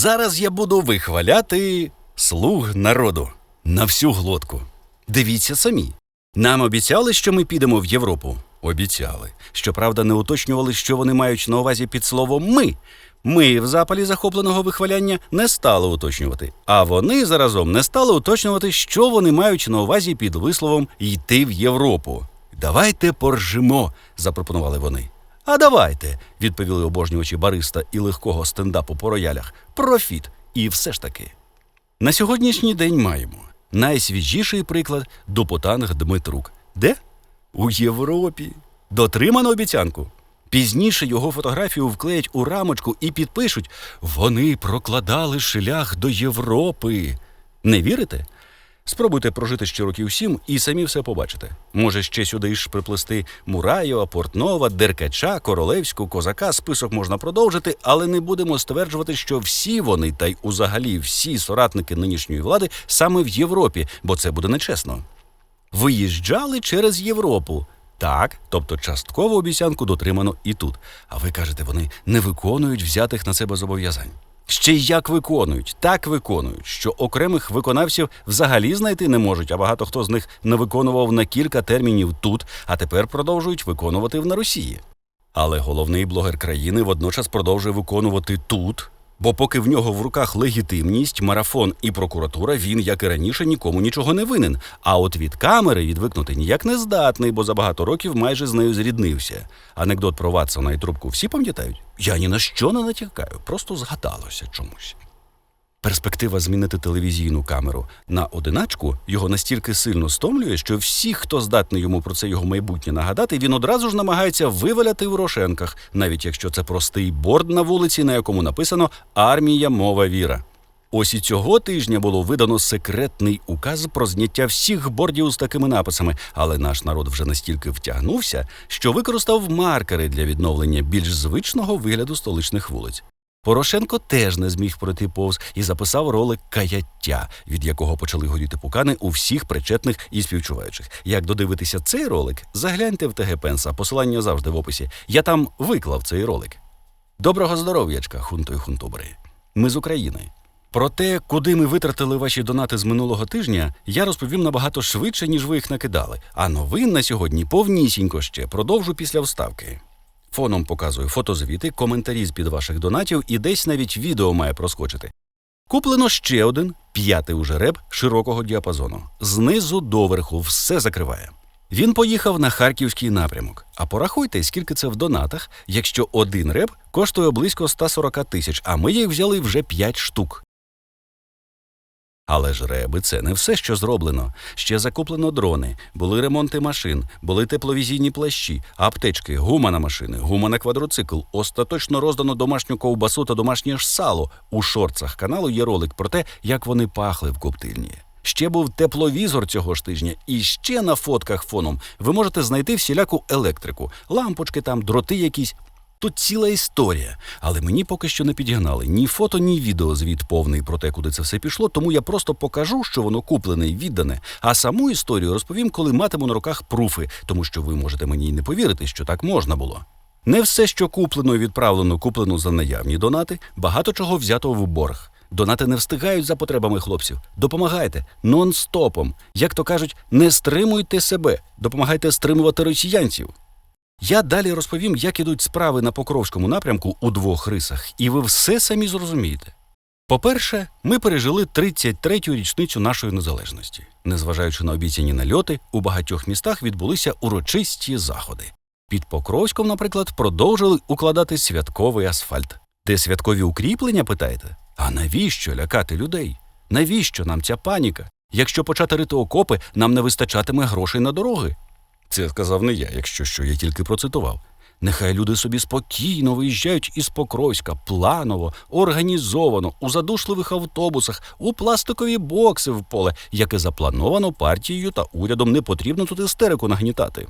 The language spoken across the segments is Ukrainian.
Зараз я буду вихваляти слуг народу на всю глотку. Дивіться самі. Нам обіцяли, що ми підемо в Європу. Обіцяли. Щоправда, не уточнювали, що вони мають на увазі під словом ми. Ми в запалі захопленого вихваляння не стали уточнювати, а вони заразом не стали уточнювати, що вони мають на увазі під висловом йти в Європу. Давайте поржимо, запропонували вони. А давайте, відповіли обожнювачі бариста і легкого стендапу по роялях. Профіт. І все ж таки. На сьогоднішній день маємо найсвіжіший приклад Допотанг Дмитрук. Де? У Європі. Дотримано обіцянку. Пізніше його фотографію вклеять у рамочку і підпишуть Вони прокладали шлях до Європи. Не вірите? Спробуйте прожити ще років сім і самі все побачите. Може, ще сюди ж приплести Мураєва, Портнова, Деркача, Королевську, Козака. Список можна продовжити, але не будемо стверджувати, що всі вони, та й узагалі всі соратники нинішньої влади саме в Європі, бо це буде нечесно. Виїжджали через Європу. Так, тобто частково обіцянку дотримано і тут. А ви кажете, вони не виконують взятих на себе зобов'язань. Ще й як виконують, так виконують, що окремих виконавців взагалі знайти не можуть, а багато хто з них не виконував на кілька термінів тут, а тепер продовжують виконувати в на Росії. Але головний блогер країни водночас продовжує виконувати тут. Бо поки в нього в руках легітимність, марафон і прокуратура, він, як і раніше, нікому нічого не винен. А от від камери відвикнути ніяк не здатний, бо за багато років майже з нею зріднився. Анекдот про Ватсона і трубку всі пам'ятають? Я ні на що не натякаю, просто згадалося чомусь. Перспектива змінити телевізійну камеру на одиначку його настільки сильно стомлює, що всі, хто здатний йому про це його майбутнє нагадати, він одразу ж намагається виваляти в рошенках, навіть якщо це простий борд на вулиці, на якому написано Армія мова віра. Ось і цього тижня було видано секретний указ про зняття всіх бордів з такими написами, але наш народ вже настільки втягнувся, що використав маркери для відновлення більш звичного вигляду столичних вулиць. Порошенко теж не зміг пройти повз і записав ролик каяття, від якого почали горіти пукани у всіх причетних і співчуваючих. Як додивитися цей ролик, загляньте в ТГ Пенса, посилання завжди в описі. Я там виклав цей ролик. Доброго здоров'ячка, хунто і хунтубри. Ми з України. Про те, куди ми витратили ваші донати з минулого тижня, я розповім набагато швидше, ніж ви їх накидали. А новин на сьогодні повнісінько ще продовжу після вставки. Фоном показую фотозвіти, коментарі з під ваших донатів і десь навіть відео має проскочити. Куплено ще один, п'ятий уже реп широкого діапазону. Знизу доверху все закриває. Він поїхав на харківський напрямок. А порахуйте, скільки це в донатах, якщо один реп коштує близько 140 тисяч, а ми їх взяли вже 5 штук. Але ж реби це не все, що зроблено. Ще закуплено дрони, були ремонти машин, були тепловізійні плащі, аптечки, гума на машини, гума на квадроцикл. Остаточно роздано домашню ковбасу та домашнє ж сало. У шорцах каналу є ролик про те, як вони пахли в коптильні. Ще був тепловізор цього ж тижня, і ще на фотках фоном ви можете знайти всіляку електрику, лампочки там, дроти якісь. Тут ціла історія, але мені поки що не підігнали ні фото, ні відеозвіт повний про те, куди це все пішло, тому я просто покажу, що воно куплене і віддане. А саму історію розповім, коли матиму на руках пруфи, тому що ви можете мені й не повірити, що так можна було. Не все, що куплено і відправлено, куплено за наявні донати, багато чого взято в борг. Донати не встигають за потребами хлопців. Допомагайте нон-стопом. Як то кажуть, не стримуйте себе, допомагайте стримувати росіянців. Я далі розповім, як ідуть справи на Покровському напрямку у двох рисах, і ви все самі зрозумієте. По-перше, ми пережили 33-ю річницю нашої незалежності. Незважаючи на обіцяні нальоти, у багатьох містах відбулися урочисті заходи. Під Покровськом, наприклад, продовжили укладати святковий асфальт. Де святкові укріплення, питаєте? А навіщо лякати людей? Навіщо нам ця паніка? Якщо почати рити окопи, нам не вистачатиме грошей на дороги. Це сказав не я, якщо що, я тільки процитував. Нехай люди собі спокійно виїжджають із Покровська, планово, організовано, у задушливих автобусах, у пластикові бокси в поле, яке заплановано партією та урядом не потрібно тут істерику нагнітати.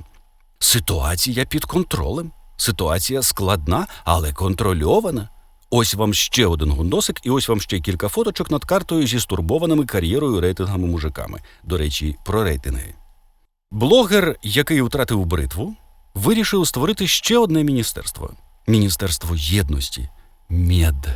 Ситуація під контролем. Ситуація складна, але контрольована. Ось вам ще один гундосик, і ось вам ще кілька фоточок над картою зі стурбованими кар'єрою рейтингами мужиками. До речі, про рейтинги. Блогер, який втратив бритву, вирішив створити ще одне міністерство Міністерство єдності МЕД.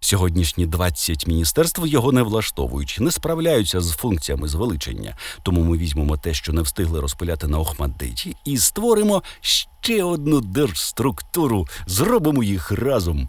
Сьогоднішні 20 міністерств його не влаштовують, не справляються з функціями звеличення. Тому ми візьмемо те, що не встигли розпиляти на Охмадиті, і створимо ще одну держструктуру, зробимо їх разом.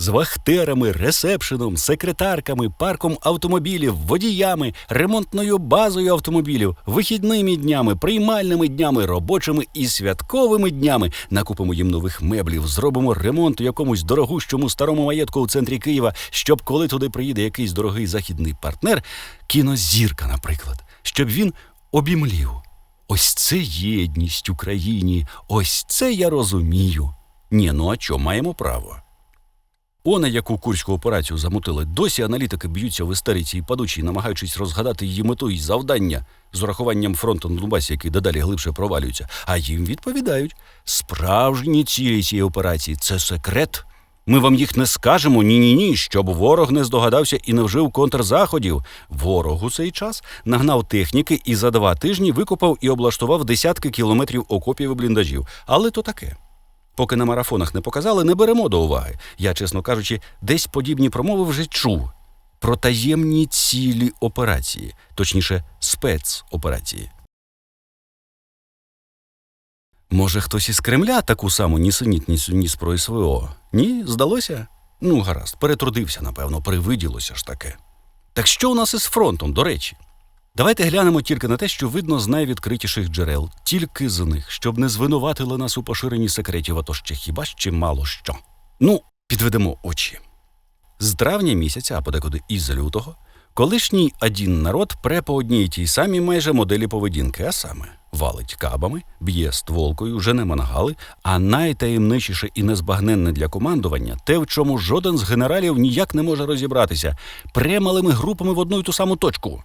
З вахтерами, ресепшеном, секретарками, парком автомобілів, водіями, ремонтною базою автомобілів, вихідними днями, приймальними днями, робочими і святковими днями. Накупимо їм нових меблів, зробимо ремонт у якомусь дорогущому старому маєтку у центрі Києва, щоб коли туди приїде якийсь дорогий західний партнер, кінозірка, наприклад, щоб він обімлів. Ось це єдність Україні, ось це я розумію. Ні, ну а чо, маємо право. Она, яку курську операцію замутили, досі аналітики б'ються в істериці і падучі, намагаючись розгадати її мету і завдання з урахуванням фронту на Донбасі, який дедалі глибше провалюється. А їм відповідають: справжні цілі цієї операції це секрет. Ми вам їх не скажемо ні-ні ні, щоб ворог не здогадався і не вжив контрзаходів. Ворог у цей час нагнав техніки і за два тижні викопав і облаштував десятки кілометрів окопів і бліндажів. Але то таке. Поки на марафонах не показали, не беремо до уваги. Я, чесно кажучи, десь подібні промови вже чув про таємні цілі операції, точніше, спецоперації. Може, хтось із Кремля таку саму нісенітницю ніс про СВО? Ні, здалося? Ну, гаразд, перетрудився, напевно, привиділося ж таке. Так що у нас із фронтом, до речі? Давайте глянемо тільки на те, що видно з найвідкритіших джерел, тільки з них, щоб не звинуватили нас у поширенні секретів, а то ще хіба ще мало що. Ну, підведемо очі. З травня місяця, а подекуди із лютого, колишній один народ пре по одній і тій самій майже моделі поведінки, а саме валить кабами, б'є стволкою, жене мангали, а найтаємничіше і незбагненне для командування те, в чому жоден з генералів ніяк не може розібратися, пре малими групами в одну й ту саму точку.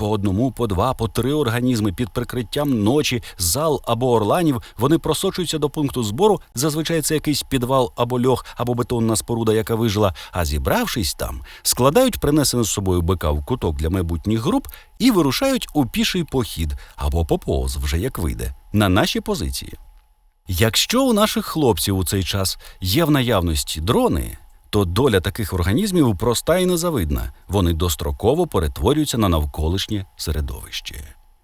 По одному, по два, по три організми під прикриттям ночі, зал або орланів вони просочуються до пункту збору. Зазвичай це якийсь підвал або льох, або бетонна споруда, яка вижила. А зібравшись там, складають принесений з собою бика в куток для майбутніх груп і вирушають у піший похід або поповз, вже як вийде, на наші позиції. Якщо у наших хлопців у цей час є в наявності дрони, то доля таких організмів проста і незавидна. Вони достроково перетворюються на навколишнє середовище.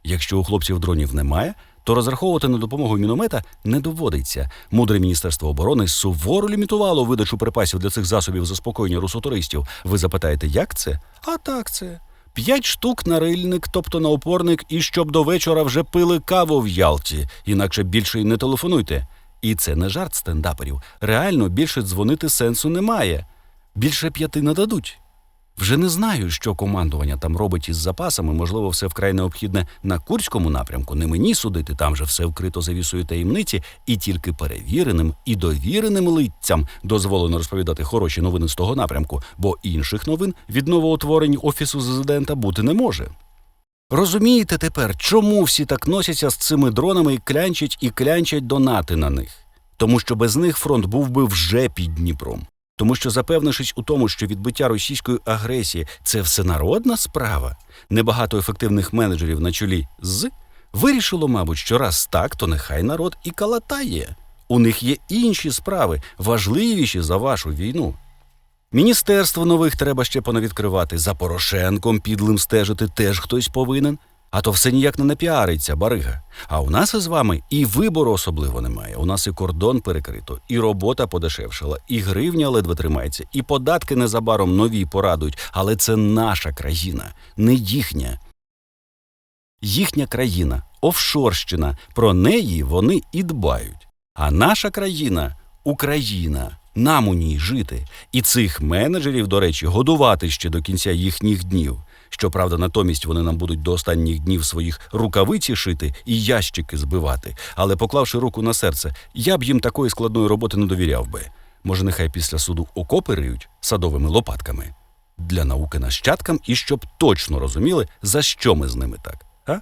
Якщо у хлопців дронів немає, то розраховувати на допомогу міномета не доводиться. Мудре міністерство оборони суворо лімітувало видачу припасів для цих засобів заспокоєння русотористів. Ви запитаєте, як це? А так це. П'ять штук на рильник, тобто на опорник, і щоб до вечора вже пили каву в Ялті, інакше більше й не телефонуйте. І це не жарт стендаперів. Реально більше дзвонити сенсу немає. Більше п'яти не дадуть. Вже не знаю, що командування там робить із запасами, можливо, все вкрай необхідне на Курському напрямку. Не мені судити, там же все вкрито завісою таємниці, і тільки перевіреним і довіреним лицям дозволено розповідати хороші новини з того напрямку, бо інших новин від новоутворень офісу президента бути не може. Розумієте тепер, чому всі так носяться з цими дронами і клянчать і клянчать донати на них? Тому що без них фронт був би вже під Дніпром. Тому що, запевнившись у тому, що відбиття російської агресії це всенародна справа, небагато ефективних менеджерів на чолі з вирішило, мабуть, що раз так, то нехай народ і калатає. У них є інші справи, важливіші за вашу війну. Міністерство нових треба ще понавідкривати. За Порошенком підлим стежити теж хтось повинен. А то все ніяк не напіариться, барига. А у нас із вами і вибору особливо немає. У нас і кордон перекрито, і робота подешевшала, і гривня ледве тримається, і податки незабаром нові порадують. Але це наша країна, не їхня. Їхня країна, офшорщина. Про неї вони і дбають. А наша країна Україна. Нам у ній жити. І цих менеджерів, до речі, годувати ще до кінця їхніх днів. Щоправда, натомість вони нам будуть до останніх днів своїх рукавиці шити і ящики збивати. Але поклавши руку на серце, я б їм такої складної роботи не довіряв би. Може, нехай після суду окопи риють садовими лопатками для науки нащадкам і щоб точно розуміли, за що ми з ними так. А?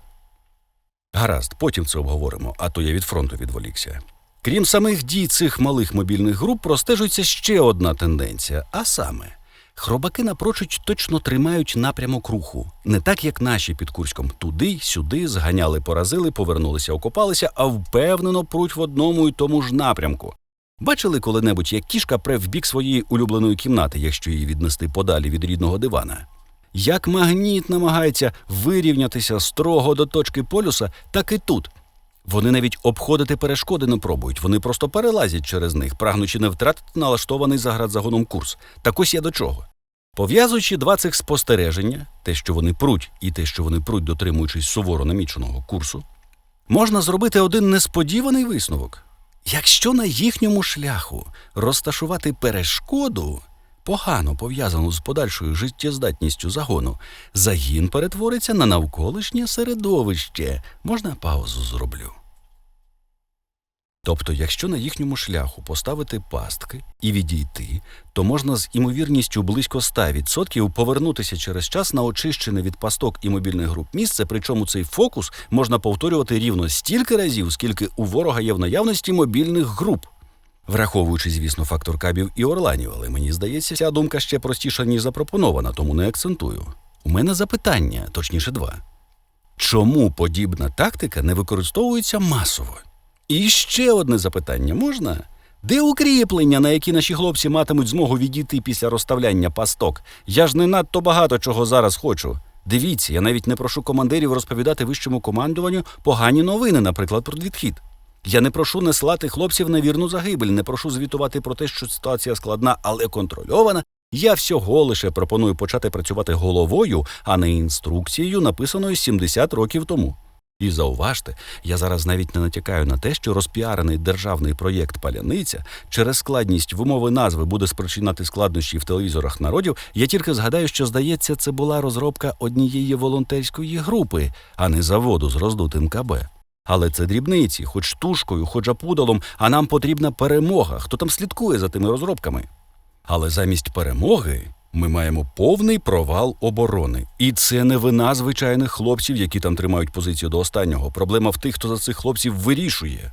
Гаразд, потім це обговоримо, а то я від фронту відволікся. Крім самих дій цих малих мобільних груп, простежується ще одна тенденція, а саме. Хробаки напрочуд точно тримають напрямок руху, не так як наші під Курськом. Туди, сюди зганяли, поразили, повернулися, окопалися, а впевнено пруть в одному і тому ж напрямку. Бачили коли-небудь, як кішка пре бік своєї улюбленої кімнати, якщо її віднести подалі від рідного дивана? Як магніт намагається вирівнятися строго до точки полюса, так і тут. Вони навіть обходити перешкоди не пробують, вони просто перелазять через них, прагнучи не втратити налаштований заградзагоном курс. Так ось я до чого. Пов'язуючи два цих спостереження, те, що вони пруть, і те, що вони пруть, дотримуючись суворо наміченого курсу, можна зробити один несподіваний висновок. Якщо на їхньому шляху розташувати перешкоду, погано пов'язану з подальшою життєздатністю загону, загін перетвориться на навколишнє середовище. Можна паузу зроблю. Тобто, якщо на їхньому шляху поставити пастки і відійти, то можна з імовірністю близько 100% повернутися через час на очищене від пасток і мобільних груп місце, причому цей фокус можна повторювати рівно стільки разів, скільки у ворога є в наявності мобільних груп. Враховуючи, звісно, фактор кабів і орланів, але мені здається, ця думка ще простіша, ніж запропонована, тому не акцентую. У мене запитання, точніше два. Чому подібна тактика не використовується масово? І ще одне запитання можна? Де укріплення, на які наші хлопці матимуть змогу відійти після розставляння пасток? Я ж не надто багато чого зараз хочу. Дивіться, я навіть не прошу командирів розповідати вищому командуванню погані новини, наприклад, про відхід. Я не прошу не слати хлопців на вірну загибель, не прошу звітувати про те, що ситуація складна, але контрольована. Я всього лише пропоную почати працювати головою, а не інструкцією, написаною 70 років тому. І зауважте, я зараз навіть не натякаю на те, що розпіарений державний проєкт Паляниця через складність вимови назви буде спричиняти складнощі в телевізорах народів. Я тільки згадаю, що здається, це була розробка однієї волонтерської групи, а не заводу з роздутим КБ. Але це дрібниці, хоч штушкою, хоч апудалом, а нам потрібна перемога. Хто там слідкує за тими розробками? Але замість перемоги ми маємо повний провал оборони. І це не вина звичайних хлопців, які там тримають позицію до останнього. Проблема в тих, хто за цих хлопців вирішує.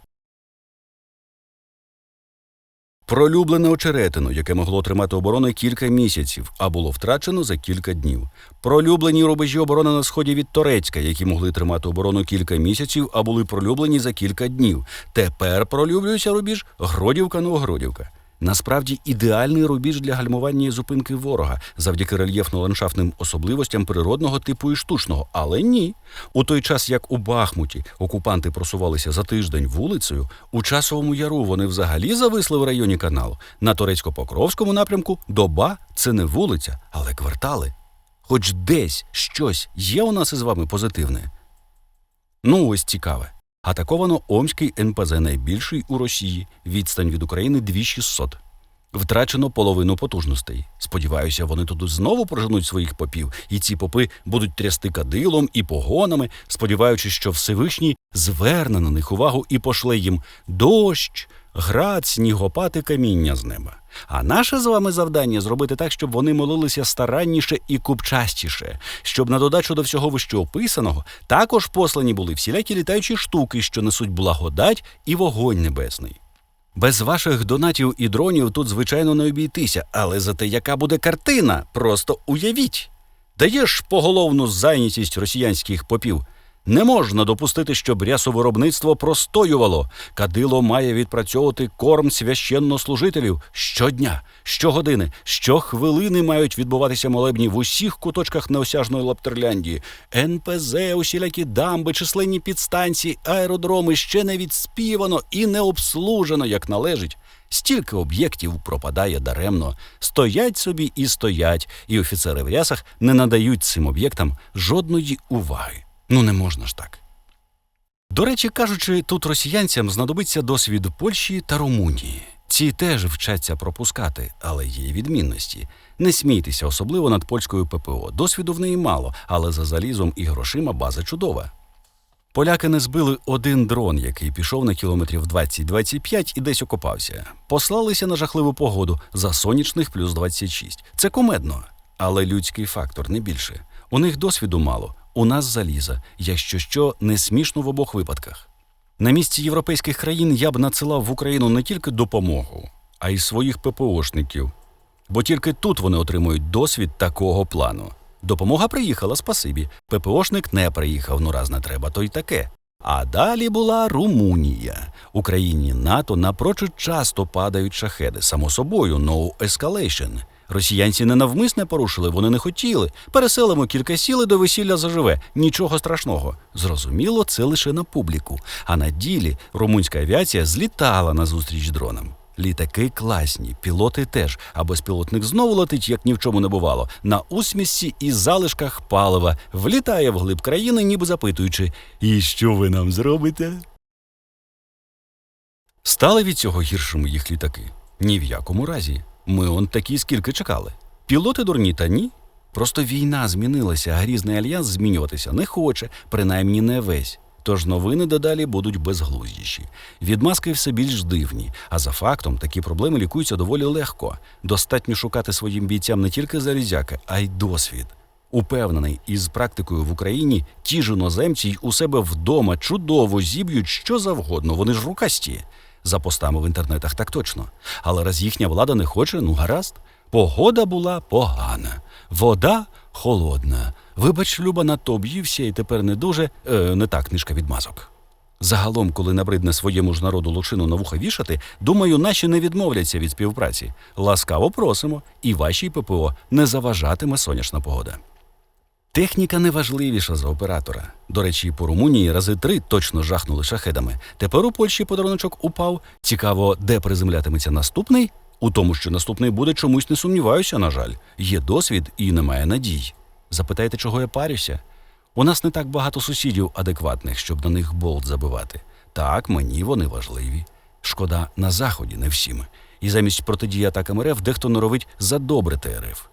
Пролюблене очеретину, яке могло тримати оборону кілька місяців, а було втрачено за кілька днів. Пролюблені рубежі оборони на сході від Торецька, які могли тримати оборону кілька місяців, а були пролюблені за кілька днів. Тепер пролюблюється рубіж Гродівка-Новогродівка. Насправді ідеальний рубіж для гальмування і зупинки ворога завдяки рельєфно-ландшафтним особливостям природного типу і штучного. Але ні. У той час, як у Бахмуті окупанти просувалися за тиждень вулицею, у часовому яру вони взагалі зависли в районі каналу. На Турецько-Покровському напрямку доба це не вулиця, але квартали. Хоч десь щось є у нас із вами позитивне. Ну, ось цікаве. Атаковано Омський НПЗ найбільший у Росії. Відстань від України 2600. Втрачено половину потужностей. Сподіваюся, вони тут знову проженуть своїх попів, і ці попи будуть трясти кадилом і погонами, сподіваючись, що Всевишній зверне на них увагу і пошле їм дощ, град, снігопати, каміння з неба. А наше з вами завдання зробити так, щоб вони молилися старанніше і купчастіше, щоб на додачу до всього вищеописаного також послані були всілякі літаючі штуки, що несуть благодать і вогонь небесний. Без ваших донатів і дронів тут, звичайно, не обійтися, але зате яка буде картина? Просто уявіть. Даєш поголовну зайнятість росіянських попів. Не можна допустити, щоб рясовиробництво простоювало. Кадило має відпрацьовувати корм священнослужителів щодня, щогодини, щохвилини мають відбуватися молебні в усіх куточках неосяжної Лаптерляндії. НПЗ, усілякі дамби, численні підстанції, аеродроми ще не відспівано і не обслужено, як належить. Стільки об'єктів пропадає даремно, стоять собі і стоять, і офіцери в рясах не надають цим об'єктам жодної уваги. Ну не можна ж так. До речі, кажучи, тут росіянцям знадобиться досвід Польщі та Румунії. Ці теж вчаться пропускати, але є відмінності. Не смійтеся, особливо над польською ППО. Досвіду в неї мало, але за залізом і грошима база чудова. Поляки не збили один дрон, який пішов на кілометрів 20-25 і десь окопався. Послалися на жахливу погоду за сонячних плюс 26. Це кумедно, але людський фактор не більше. У них досвіду мало, у нас заліза, якщо що, не смішно в обох випадках. На місці європейських країн я б надсилав в Україну не тільки допомогу, а й своїх ППОшників. Бо тільки тут вони отримують досвід такого плану. Допомога приїхала, спасибі. ППОшник не приїхав, ну раз не треба, то й таке. А далі була Румунія. Україні НАТО напрочуд часто падають шахеди. Само собою, no escalation. Росіянці не навмисне порушили, вони не хотіли. Переселимо кілька сіл і до весілля заживе. Нічого страшного. Зрозуміло, це лише на публіку. А на ділі румунська авіація злітала назустріч дронам. Літаки класні, пілоти теж, а безпілотник знову летить, як ні в чому не бувало, на усмісці і залишках палива, влітає вглиб країни, ніби запитуючи: І що ви нам зробите? Стали від цього гіршими їх літаки? Ні в якому разі. Ми он такі скільки чекали. Пілоти дурні та ні. Просто війна змінилася, а грізний альянс змінюватися не хоче, принаймні не весь. Тож новини дедалі будуть безглуздіші. Відмазки все більш дивні, а за фактом такі проблеми лікуються доволі легко. Достатньо шукати своїм бійцям не тільки залізяки, а й досвід. Упевнений, із практикою в Україні ті ж іноземці й у себе вдома чудово зіб'ють що завгодно, вони ж рукасті. За постами в інтернетах так точно. Але раз їхня влада не хоче, ну гаразд. Погода була погана, вода холодна. Вибач, Люба, надто об'ївся і тепер не дуже е, не та книжка відмазок. Загалом, коли набридне своєму ж народу лучину на вуха вішати, думаю, наші не відмовляться від співпраці. Ласкаво просимо, і вашій ППО не заважатиме сонячна погода. Техніка не важливіша за оператора. До речі, по Румунії рази три точно жахнули шахедами. Тепер у Польщі подаруночок упав. Цікаво, де приземлятиметься наступний? У тому, що наступний буде чомусь не сумніваюся, на жаль. Є досвід і немає надій. Запитайте, чого я парюся? У нас не так багато сусідів адекватних, щоб на них болт забивати. Так, мені вони важливі. Шкода, на заході не всім. І замість протидії атакам РФ дехто норовить задобрити РФ.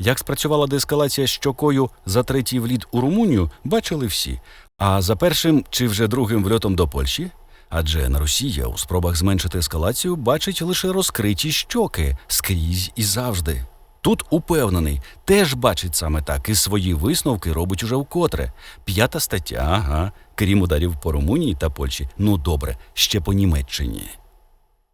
Як спрацювала деескалація щокою за третій вліт у Румунію, бачили всі. А за першим чи вже другим вльотом до Польщі? Адже на Росія у спробах зменшити ескалацію бачить лише розкриті щоки скрізь і завжди. Тут упевнений, теж бачить саме так і свої висновки робить уже вкотре. П'ята стаття, ага, крім ударів по Румунії та Польщі. Ну добре, ще по Німеччині.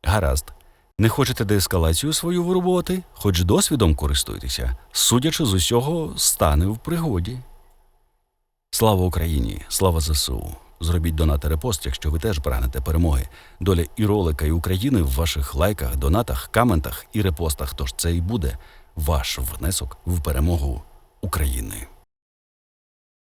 Гаразд. Не хочете деескалацію свою вирубувати? Хоч досвідом користуйтеся. Судячи з усього, стане в пригоді. Слава Україні! Слава ЗСУ! Зробіть донат і репост, якщо ви теж прагнете перемоги. Доля і ролика, і України в ваших лайках, донатах, каментах і репостах. Тож це і буде ваш внесок в перемогу України.